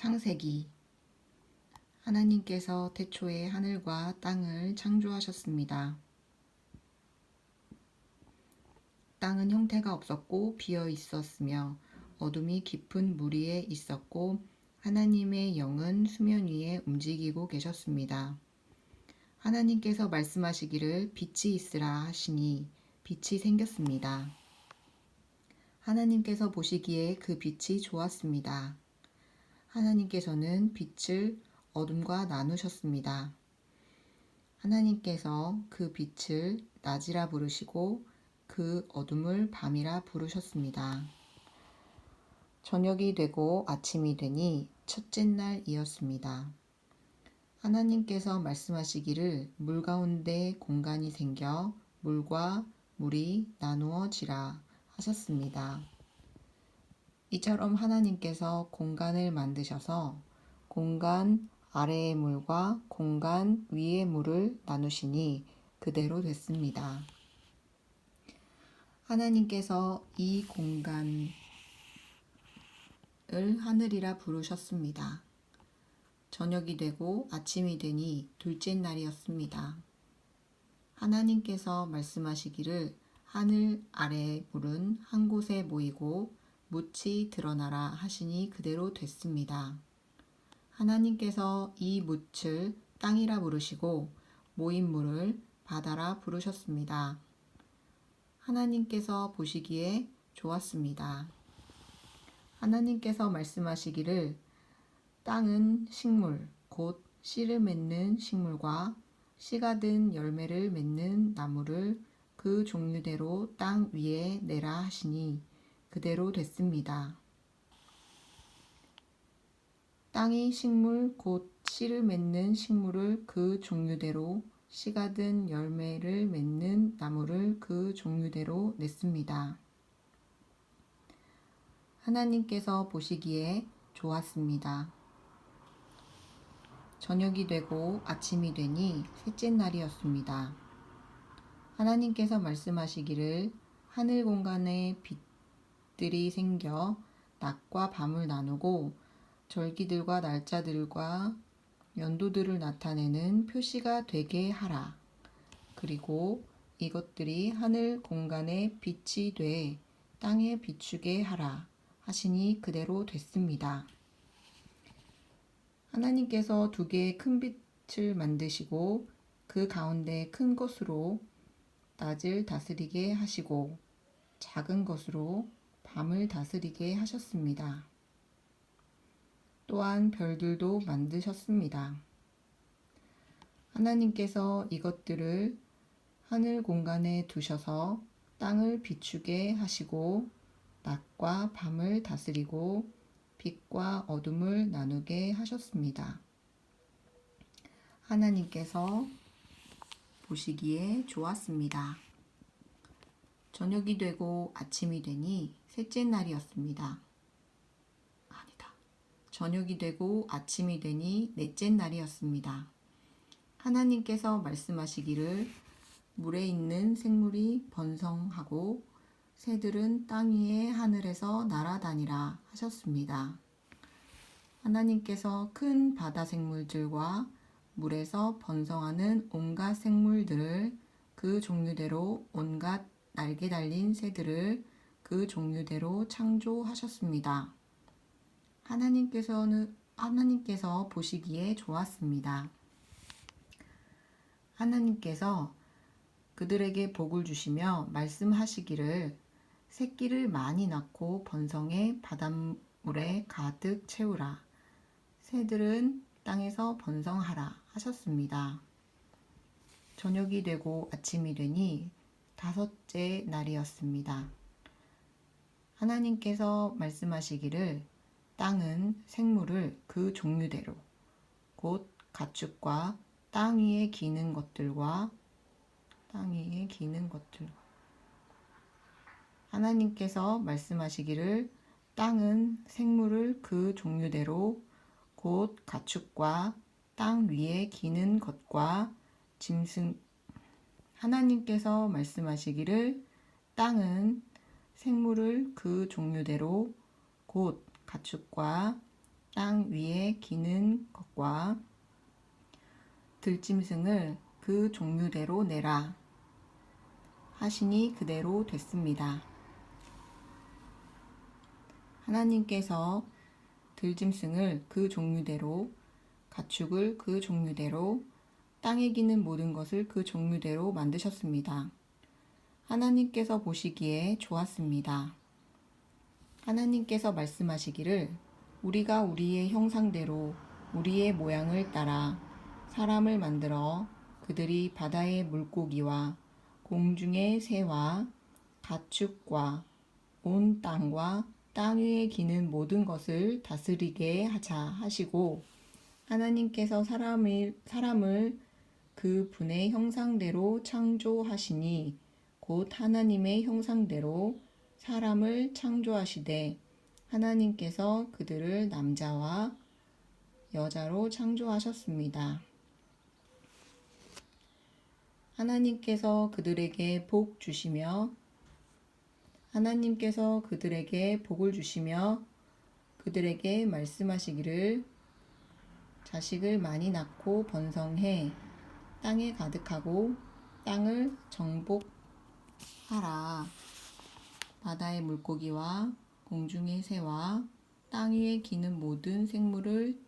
창세기 하나님께서 태초에 하늘과 땅을 창조하셨습니다. 땅은 형태가 없었고 비어 있었으며 어둠이 깊은 물 위에 있었고 하나님의 영은 수면 위에 움직이고 계셨습니다. 하나님께서 말씀하시기를 빛이 있으라 하시니 빛이 생겼습니다. 하나님께서 보시기에 그 빛이 좋았습니다. 하나님께서는 빛을 어둠과 나누셨습니다. 하나님께서 그 빛을 낮이라 부르시고 그 어둠을 밤이라 부르셨습니다. 저녁이 되고 아침이 되니 첫째 날이었습니다. 하나님께서 말씀하시기를 물 가운데 공간이 생겨 물과 물이 나누어지라 하셨습니다. 이처럼 하나님께서 공간을 만드셔서 공간 아래의 물과 공간 위의 물을 나누시니 그대로 됐습니다. 하나님께서 이 공간을 하늘이라 부르셨습니다. 저녁이 되고 아침이 되니 둘째 날이었습니다. 하나님께서 말씀하시기를 하늘 아래의 물은 한 곳에 모이고 묻이 드러나라 하시니 그대로 됐습니다. 하나님께서 이 묻을 땅이라 부르시고 모인 물을 바다라 부르셨습니다. 하나님께서 보시기에 좋았습니다. 하나님께서 말씀하시기를 땅은 식물, 곧 씨를 맺는 식물과 씨가 든 열매를 맺는 나무를 그 종류대로 땅 위에 내라 하시니 그대로 됐습니다. 땅이 식물 곧 씨를 맺는 식물을 그 종류대로 씨가 든 열매를 맺는 나무를 그 종류대로 냈습니다. 하나님께서 보시기에 좋았습니다. 저녁이 되고 아침이 되니 셋째 날이었습니다. 하나님께서 말씀하시기를 하늘 공간에 빛 들이 생겨 낮과 밤을 나누고 절기들과 날짜들과 연도들을 나타내는 표시가 되게 하라. 그리고 이것들이 하늘 공간에 빛이 돼 땅에 비추게 하라. 하시니 그대로 됐습니다. 하나님께서 두 개의 큰 빛을 만드시고 그 가운데 큰 것으로 낮을 다스리게 하시고 작은 것으로 밤을 다스리게 하셨습니다. 또한 별들도 만드셨습니다. 하나님께서 이것들을 하늘 공간에 두셔서 땅을 비추게 하시고 낮과 밤을 다스리고 빛과 어둠을 나누게 하셨습니다. 하나님께서 보시기에 좋았습니다. 저녁이 되고 아침이 되니 셋째 날이었습니다. 아니다. 저녁이 되고 아침이 되니 넷째 날이었습니다. 하나님께서 말씀하시기를 물에 있는 생물이 번성하고 새들은 땅 위에 하늘에서 날아다니라 하셨습니다. 하나님께서 큰 바다 생물들과 물에서 번성하는 온갖 생물들을 그 종류대로 온갖 날개 달린 새들을 그 종류대로 창조하셨습니다. 하나님께서는 하나님께서 보시기에 좋았습니다. 하나님께서 그들에게 복을 주시며 말씀하시기를 새끼를 많이 낳고 번성해 바닷물에 가득 채우라. 새들은 땅에서 번성하라 하셨습니다. 저녁이 되고 아침이 되니 다섯째 날이었습니다. 하나님께서 말씀하시기를 땅은 생물을 그 종류대로 곧 가축과 땅 위에 기는 것들과 땅 위에 기는 것들. 하나님께서 말씀하시기를 땅은 생물을 그 종류대로 곧 가축과 땅 위에 기는 것과 짐승. 하나님께서 말씀하시기를 땅은 생물을 그 종류대로 곧 가축과 땅 위에 기는 것과 들짐승을 그 종류대로 내라 하시니 그대로 됐습니다. 하나님께서 들짐승을 그 종류대로 가축을 그 종류대로 땅에 기는 모든 것을 그 종류대로 만드셨습니다. 하나님께서 보시기에 좋았습니다. 하나님께서 말씀하시기를 우리가 우리의 형상대로 우리의 모양을 따라 사람을 만들어 그들이 바다의 물고기와 공중의 새와 가축과 온 땅과 땅 위에 기는 모든 것을 다스리게 하자 하시고 하나님께서 사람을, 사람을 그 분의 형상대로 창조하시니 곧 하나님의 형상대로 사람을 창조하시되 하나님께서 그들을 남자와 여자로 창조하셨습니다. 하나님께서 그들에게 복 주시며 하나님께서 그들에게 복을 주시며 그들에게 말씀하시기를 자식을 많이 낳고 번성해 땅에 가득하고 땅을 정복 하라. 바다의 물고기와 공중의 새와 땅 위에 기는 모든 생물을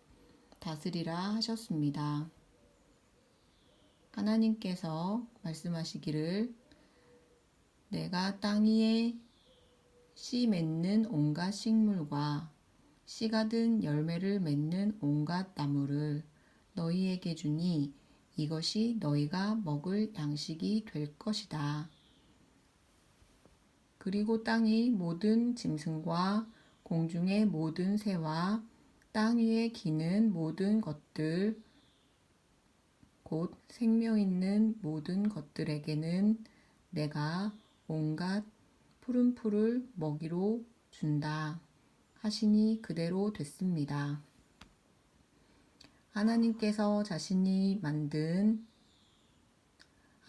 다스리라 하셨습니다. 하나님께서 말씀하시기를 내가 땅 위에 씨 맺는 온갖 식물과 씨가 든 열매를 맺는 온갖 나무를 너희에게 주니 이것이 너희가 먹을 양식이 될 것이다. 그리고 땅의 모든 짐승과 공중의 모든 새와 땅 위에 기는 모든 것들 곧 생명 있는 모든 것들에게는 내가 온갖 푸른 풀을 먹이로 준다 하시니 그대로 됐습니다. 하나님께서 자신이 만든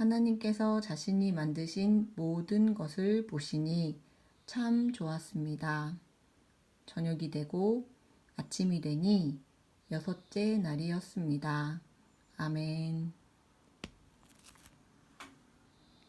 하나님께서 자신이 만드신 모든 것을 보시니 참 좋았습니다. 저녁이 되고 아침이 되니 여섯째 날이었습니다. 아멘.